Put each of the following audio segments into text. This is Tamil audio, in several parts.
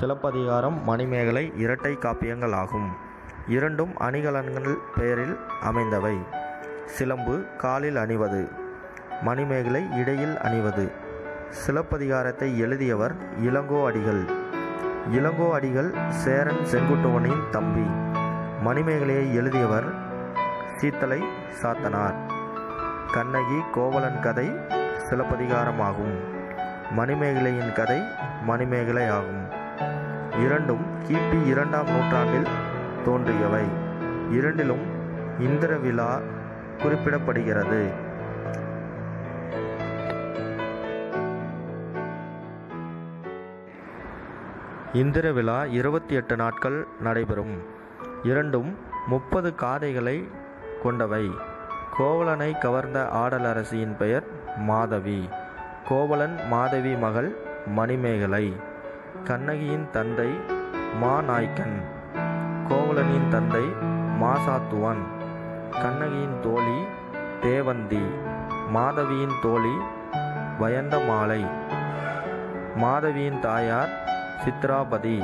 சிலப்பதிகாரம் மணிமேகலை இரட்டை காப்பியங்கள் ஆகும். இரண்டும் அணிகலன்கள் பெயரில் அமைந்தவை. சிலம்பு காலில் அணிவது. மணிமேகலை இடையில் அணிவது. சிலப்பதிகாரத்தை எழுதியவர் இளங்கோ அடிகள். இளங்கோ அடிகள் சேரன் செங்குட்டுவனின் தம்பி. மணிமேகலையை எழுதியவர் சீத்தலை சாத்தனார். கண்ணகி கோவலன் கதை சிலப்பதிகாரமாகும். மணிமேகலையின் கதை மணிமேகலை ஆகும். இரண்டும் கிபி இரண்டாம் நூற்றாண்டில் தோன்றியவை. இரண்டிலும் இந்திர விழா குறிப்பிடப்படுகிறது. இந்திர விழா இருபத்தி எட்டு நாட்கள் நடைபெறும். இரண்டும் முப்பது காதைகளை கொண்டவை. கோவலனை கவர்ந்த ஆடலரசியின் பெயர் மாதவி. கோவலன் மாதவி மகள் மணிமேகலை. கண்ணகியின் தந்தை மாநாய்க்கன் கோவலனின் தந்தை மாசாத்துவன் கண்ணகியின் தோழி தேவந்தி மாதவியின் தோழி வயந்தமாலை மாதவியின் தாயார் சித்ராபதி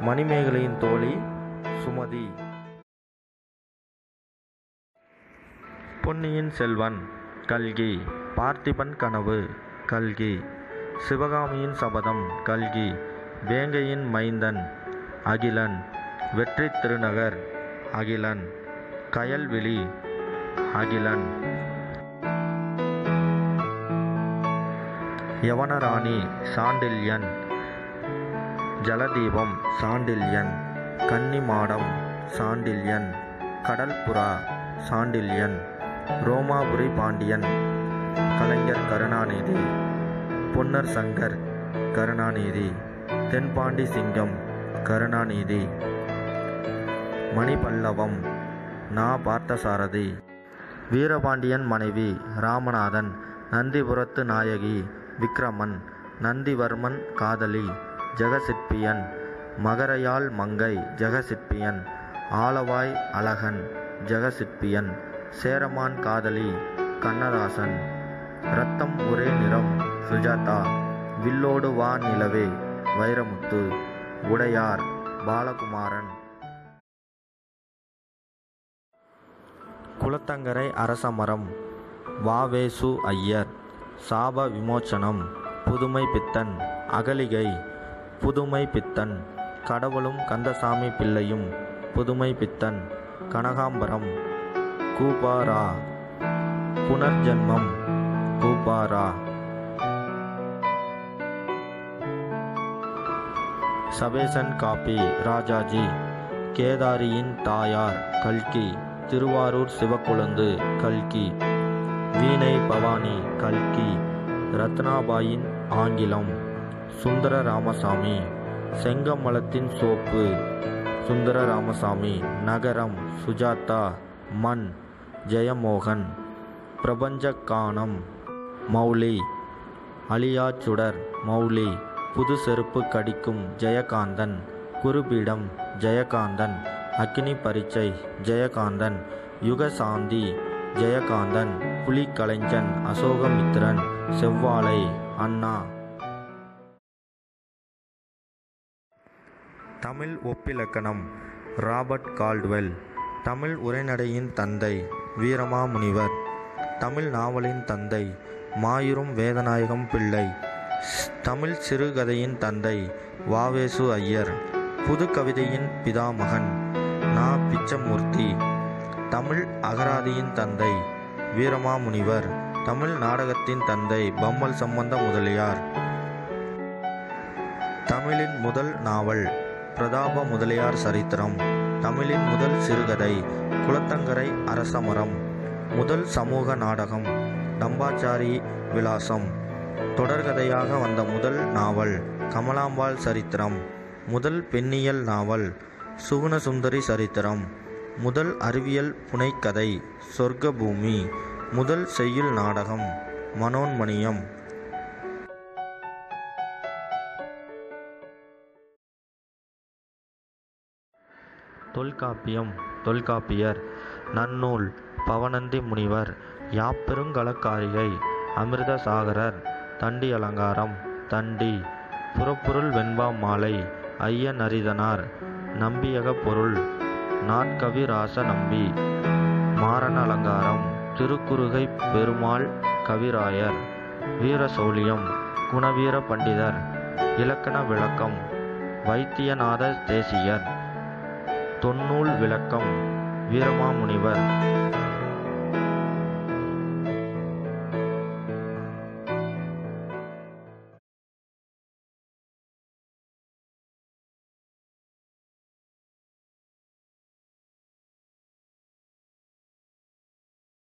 மணிமேகலையின் தோழி சுமதி. பொன்னியின் செல்வன் கல்கி பார்த்திபன் கனவு கல்கி. சிவகாமியின் சபதம் கல்கி. வேங்கையின் மைந்தன் அகிலன் வெற்றி திருநகர் அகிலன் கயல்விழி அகிலன். யவனராணி சாண்டில்யன் ஜலதீபம் சாண்டில்யன் கன்னிமாடம் சாண்டில்யன் கடல்புறா சாண்டில்யன் ரோமாபுரி பாண்டியன் கலைஞர் கருணாநிதி பொன்னர் சங்கர் கருணாநிதி. தென்பாண்டி சிங்கம் கருணாநிதி. மணிபல்லவம் நா. பார்த்தசாரதி. வீரபாண்டியன் மனைவி ராமநாதன். நந்திபுரத்து நாயகி விக்ரமன். நந்திவர்மன் காதலி. ஜெகசிற்பியன். மகரையாள் மங்கை ஜெகசிற்பியன். ஆலவாய் அழகன் ஜெகசிற்பியன். சேரமான் காதலி கண்ணதாசன். ரத்தம் ஒரே நிறம் சுஜாதா. வில்லோடு வா நிலவே. வைரமுத்து உடையார் பாலகுமாரன். குளத்தங்கரை அரசமரம் வாவேசு ஐயர். சாப விமோச்சனம் புதுமை பித்தன் அகலிகை புதுமை பித்தன். கடவுளும் கந்தசாமி பிள்ளையும் புதுமை பித்தன். கனகாம்பரம் கூபாரா புனர்ஜன்மம் கூபாரா சபேசன் காப்பி ராஜாஜி. கேதாரியின் தாயார் கல்கி. திருவாரூர் சிவக்குழந்து கல்கி. வீணை பவானி கல்கி. ரத்னாபாயின் ஆங்கிலம். சுந்தர ராமசாமி செங்கமலத்தின் சோப்பு. சுந்தர ராமசாமி நகரம் சுஜாதா. மண் ஜெயமோகன். பிரபஞ்சக்கானம் மௌலி. அலியாச்சுடர் மௌலி. புது செருப்பு கடிக்கும் ஜெயகாந்தன். குருபீடம் ஜெயகாந்தன். அக்னி பரீட்சை ஜெயகாந்தன். யுகசாந்தி ஜெயகாந்தன். புலிகலைஞன் அசோகமித்திரன் செவ்வாழை அண்ணா. தமிழ் ஒப்பிலக்கணம். Robert Caldwell. தமிழ் உரைநடையின் தந்தை வீரமாமுனிவர். தமிழ் நாவலின் தந்தை. மாயூரும் வேதநாயகம் பிள்ளை. தமிழ் சிறுகதையின் தந்தை வாவேசு ஐயர் புது கவிதையின் பிதாமகன் நா. பிச்சமூர்த்தி தமிழ் அகராதியின் தந்தை வீரமாமுனிவர் தமிழ் நாடகத்தின் தந்தை பம்மல் சம்பந்த முதலியார். தமிழின் முதல் நாவல் பிரதாப முதலியார் சரித்திரம் தமிழின் முதல் சிறுகதை குளத்தங்கரை அரசமரம் முதல் சமூக நாடகம் டம்பாச்சாரி விலாசம் தொடர்கதையாக வந்த முதல் நாவல் கமலாம்பாள் சரித்திரம். முதல் பெண்ணியல் நாவல் சுகுணசுந்தரி சரித்திரம். முதல் அறிவியல் புனைக்கதை சொர்க்கபூமி. முதல் செய்யுள் நாடகம் மனோன்மணியம். தொல்காப்பியம் தொல்காப்பியர் நன்னூல் பவனந்தி முனிவர் யாப்பெருங்கலக்காரிகை அமிர்தசாகரர் தண்டி அலங்காரம் தண்டி புறப்பொருள் வெண்பா மாலை ஐயனரிதனார் நம்பியக பொருள் நாட்கவிராச நம்பி மாறன் அலங்காரம் திருக்குறுகை பெருமாள் கவிராயர் வீரசௌலியம் குணவீர பண்டிதர் இலக்கண விளக்கம் வைத்தியநாத தேசியர் தொன்னூல் விளக்கம் வீரமாமுனிவர்